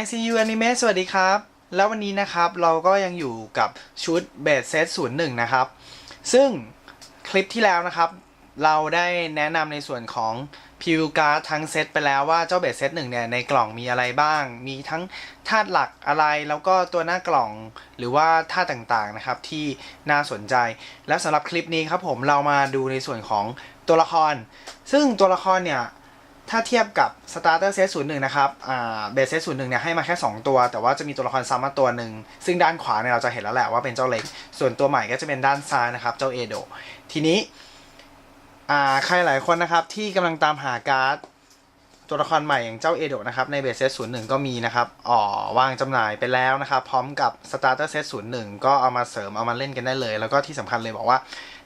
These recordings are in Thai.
ICU Anime สวัสดีครับ แล้ววันนี้นะครับเราก็ยังอยู่กับชุดเบสเซต01นะครับ ซึ่งคลิปที่แล้วนะครับ เราได้แนะนำในส่วนของพิวการ์ดทั้งเซตไปแล้วว่าเจ้าเบสเซตหนึ่งเนี่ยในกล่องมีอะไรบ้าง มีทั้งธาตุหลักอะไรแล้วก็ตัวหน้ากล่องหรือว่าธาตุต่างๆนะครับที่น่าสนใจ แล้วสำหรับคลิปนี้ครับผมเรามาดูในส่วนของตัวละคร ซึ่งตัวละครเนี่ย ถ้าเทียบกับ Starter Set 01นะครับอ่า Base Set 01เนี่ยให้มาแค่ 2 ตัว แต่ว่าจะมีตัวละครซ้ำมาตัวหนึ่ง ซึ่งด้านขวาเนี่ยเราจะเห็นแล้วแหละว่าเป็นเจ้าเล็ก ส่วนตัวใหม่ก็จะเป็นด้านซ้ายนะครับ เจ้าเอโดทีนี้ใครหลายคนนะครับที่กำลังตามหาการ์ดตัวละครใหม่อย่างเจ้าเอโดนะครับใน Base Set 01ก็มีนะครับอ๋อวางจำหน่ายไปแล้วนะครับ พร้อมกับ Starter Set 01ก็เอามาเสริมเอามาเล่นกันได้เลย แล้วก็ที่สำคัญเลยบอกว่า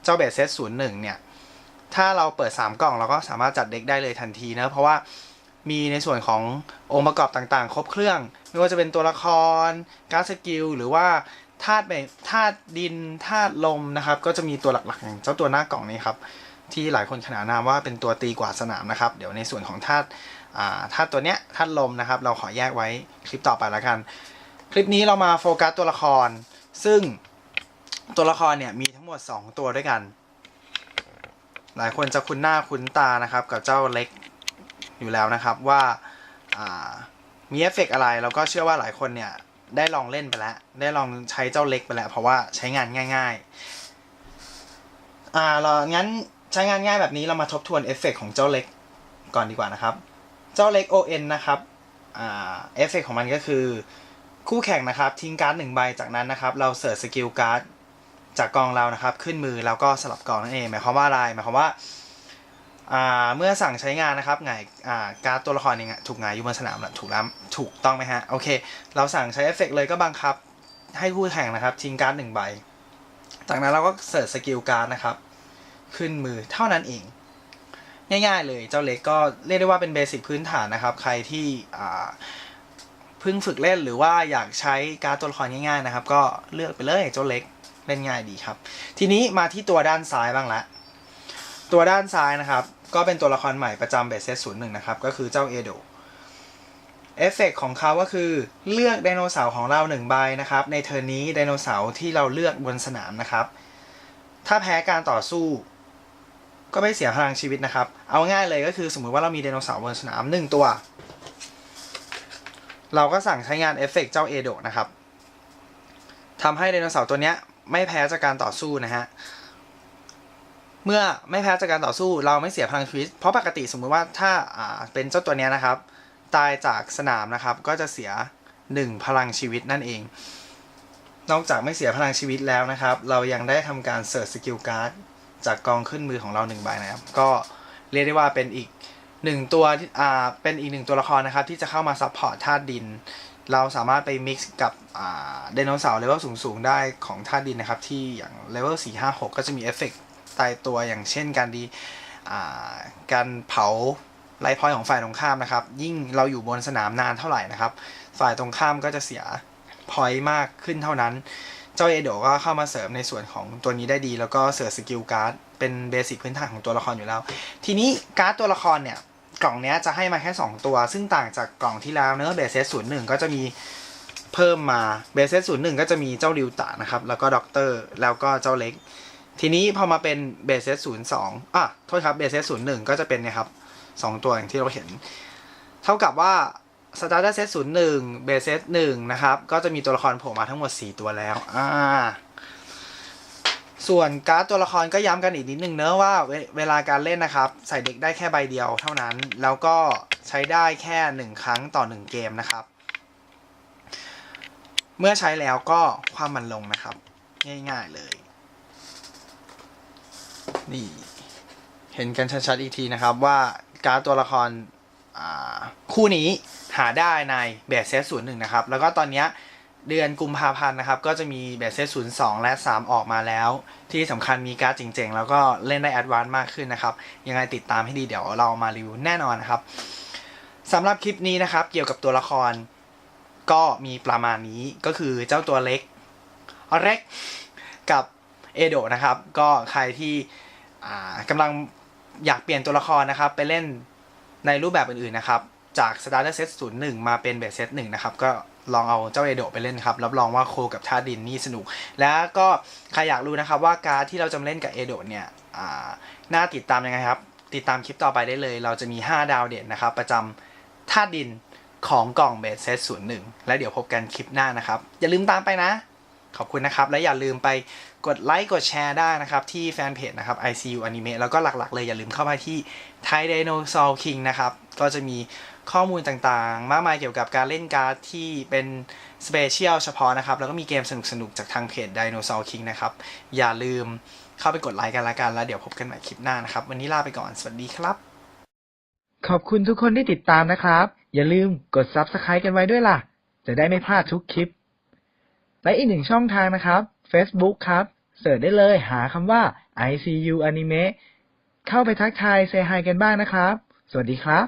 เจ้า Base Set 01เนี่ย ถ้าเราเปิด 3 กล่องเราก็สามารถจัดเด็กได้เลยทันทีนะเพราะว่ามีในส่วนขององค์ประกอบต่างๆ ครบเครื่อง ไม่ว่าจะเป็นตัวละครการ์ดสกิลหรือว่าธาตุแบบธาตุดินธาตุลมนะครับ ก็จะมีตัวหลักๆอย่างเจ้าตัวหน้ากล่องนี้ครับที่หลายคนขนานนามว่าเป็นตัวตีกว่าดสนามนะครับ เดี๋ยวในส่วนของธาตุอ่าธาตุตัวเนี้ยธาตุลมนะครับ เราขอแยกไว้คลิปต่อไปแล้วกัน คลิปนี้เรามาโฟกัสตัวละคร ซึ่งตัวละครเนี่ยมีทั้งหมด 2 ตัวด้วยกัน หลายคนจะคุ้นหน้าคุ้นตานะครับกับเจ้าเล็กอยู่แล้วนะครับว่าามีเอฟเฟกต์อะไรแล้วก็เชื่อว่าหลายคนเนี่ยได้ลองเล่นไปแล้ว ได้ลองใช้เจ้าเล็กไปแล้ว เพราะว่าใช้งานง่ายๆอ่าเรางั้นใช้งานง่ายแบบนี้เรามาทบทวนเอฟเฟกต์ของเจ้าเล็กก่อนดีกว่านะครับ เจ้าเล็ก ON นะครับอ่าเอฟเฟกต์ของมันก็คือคู่แข่งนะครับทิ้งการ์ดหนึ่งใบจากนั้นนะครับ เราเสิร์ชสกิลการ์ด จากกองเรานะครับ ขึ้นมือแล้วก็สลับกองนั่นเอง หมายความว่าอะไรหมายความว่าเมื่อสั่งใช้งานนะครับไงการ์ดตัวละครเนี่ยถูกหงอยู่บนสนามแล้วถูกแล้วถูกต้องไหมฮะโอเค เราสั่งใช้เอฟเฟกต์เลยก็บังคับ ให้คู่แข่งนะครับทิ้งการ์ดหนึ่งใบ จากนั้นเราก็เสิร์ชสกิลการ์ดนะครับ ขึ้นมือเท่านั้นเอง ง่ายๆเลยเจ้าเล็กก็เรียกได้ว่าเป็นเบสิกพื้นฐานนะครับ ใครที่เพิ่งฝึกเล่นหรือว่าอยากใช้การ์ดตัวละครง่ายๆนะครับ ก็เลือกไปเลยเจ้าเล็ก เล่นง่ายดีครับ ทีนี้มาที่ตัวด้านซ้ายบ้างละ ตัวด้านซ้ายนะครับ ก็เป็นตัวละครใหม่ประจำเบสเซตศูนย์หนึ่งนะครับ ก็คือเจ้าเอโดเอฟเฟกของเขาก็คือเลือกไดโนเสาร์ของเราหนึ่งใบนะครับ ในเทอร์นี้ไดโนเสาร์ที่เราเลือกบนสนามนะครับ ถ้าแพ้การต่อสู้ก็ไม่เสียพลังชีวิตนะครับ เอาง่ายเลยก็คือสมมุติว่าเรามีไดโนเสาร์บนสนามหนึ่งตัว เราก็สั่งใช้งานเอฟเฟกเจ้าเอโดนะครับทำให้ไดโนเสาร์ตัวเนี้ย ไม่แพ้จากการต่อสู้นะฮะเมื่อไม่แพ้จากการต่อสู้เราไม่เสียพลังชีวิต เพราะปกติสมมุติว่าถ้าอ่าเป็นเจ้าตัวเนี้ยนะครับ ตายจากสนามนะครับ ก็จะเสีย 1 พลังชีวิตนั่นเอง นอกจากไม่เสียพลังชีวิตแล้วนะครับ เรายังได้ทำการเสิร์ชสกิลการ์ดจากกองขึ้นมือของเราหนึ่งใบนะครับ ก็เรียกได้ว่าเป็นอีกหนึ่งตัวอ่าเป็นอีกหนึ่งตัวละครนะครับ ที่จะเข้ามาซัพพอร์ตธาตุดิน เราสามารถไปมิกซ์กับไดโนเสาร์เลเวลสูงๆ ได้ของธาตุดินนะครับ ที่อย่างเลเวล4 5 6 ก็จะมีเอฟเฟกต์ตายตัวอย่างเช่นการดีอ่าการเผาไลท์พอยต์ของฝ่ายตรงข้ามนะครับ ยิ่งเราอยู่บนสนามนานเท่าไหร่นะครับ ฝ่ายตรงข้ามก็จะเสียพอยต์มากขึ้นเท่านั้น เจ้าเอโดก็เข้ามาเสริมในส่วนของตัวนี้ได้ดี แล้วก็เสือสกิลการ์ดเป็นเบสิกพื้นฐานของตัวละครอยู่แล้ว ทีนี้การ์ดตัวละครเนี่ย กล่องนี้จะให้มาแค่ 2 ตัว ซึ่งต่างจากกล่องที่แล้วเนื้อเบสเซตศูนย์หนึ่งก็จะมีเพิ่มมาเบสเซตศูนย์หนึ่งก็จะมีเจ้าริวตะนะครับ แล้วก็ด็อกเตอร์แล้วก็เจ้าเล็ก ทีนี้พอมาเป็นเบสเซตศูนย์สองอะโทษครับเบสเซตศูนย์หนึ่งก็จะเป็นเนะครับสองตัวอย่างที่เราเห็น เท่ากับว่าสตาร์เตอร์เซตศูนย์หนึ่งเบสเซตหนึ่งนะครับ ก็จะมีตัวละครโผล่มาทั้งหมด 4 ตัวแล้ว อ่า ส่วนการ์ดตัวละครก็ย้ำกันอีกนิดนึงเนอะว่าเวเวลาการเล่นนะครับ ใส่เด็กได้แค่ใบเดียวเท่านั้น แล้วก็ใช้ได้แค่หนึ่งครั้งต่อหนึ่งเกมนะครับ เมื่อใช้แล้วก็ความมันลงนะครับ ง่ายๆเลย นี่ เห็นกันชัดๆอีกทีนะครับว่าการ์ดตัวละครคู่นี้หาได้ในเบสเซตศูนย์หนึ่งนะครับ แล้วก็ตอนเนี้ย เดือนกุมภาพันธ์นะครับ ก็จะมีเบสเซตศูนย์สองและ 3 ออกมาแล้ว ที่สำคัญมีการ์ดเจ๋งๆ แล้วก็เล่นได้แอดวานซ์มากขึ้นนะครับ ยังไงติดตามให้ดีเดี๋ยวเรามารีวิวแน่นอนนะครับสำหรับคลิปนี้นะครับ เกี่ยวกับตัวละครก็มีประมาณนี้ก็คือเจ้าตัวเล็กเล็กกับเอโดะนะครับ ก็ใครที่กำลังอยากเปลี่ยนตัวละครนะครับ ไปเล่นในรูปแบบอื่นๆนะครับ จาก starter set 01มาเป็นเบสเซต1นะครับ ก็ลองเอาเจ้าเอโดไปเล่นครับ รับรองว่าโคกับท่าดินนี่สนุก แล้วก็ใครอยากรู้นะครับว่าการที่เราจะเล่นกับเอโดเนี่ยน่าติดตามยังไงครับ ติดตามคลิปต่อไปได้เลย เราจะมี 5 ดาวเด่นนะครับ ประจำท่าดินของกล่องเบสเซต01แล้วเดี๋ยวพบกันคลิปหน้านะครับ อย่าลืมตามไปนะ ขอบคุณนะครับ และอย่าลืมไปกดไลค์กดแชร์ได้นะครับ ที่แฟนเพจนะครับ ICU Anime แล้วก็หลักๆ เลยอย่าลืมเข้ามาที่ Thai Dinosaur King นะครับ ก็จะมี ข้อมูลต่างๆ มากมายเกี่ยวกับการเล่นการ์ดที่เป็นสเปเชียลเฉพาะนะครับ แล้วก็มีเกมสนุกๆ จากทางเพจ Dinosaur King นะครับ อย่าลืมเข้าไปกดไลค์กันละกัน แล้วเดี๋ยวพบกันใหม่คลิปหน้านะครับ วันนี้ลาไปก่อน สวัสดีครับ ขอบคุณทุกคนที่ติดตามนะครับ อย่าลืมกด Subscribe กันไว้ด้วยล่ะ จะได้ไม่พลาดทุกคลิป และอีกหนึ่งช่องทางนะครับ Facebook ครับเสิร์ชได้เลยหาคำว่า ICU Anime เข้าไปทักทายเซฮายกันบ้างนะครับ สวัสดีครับ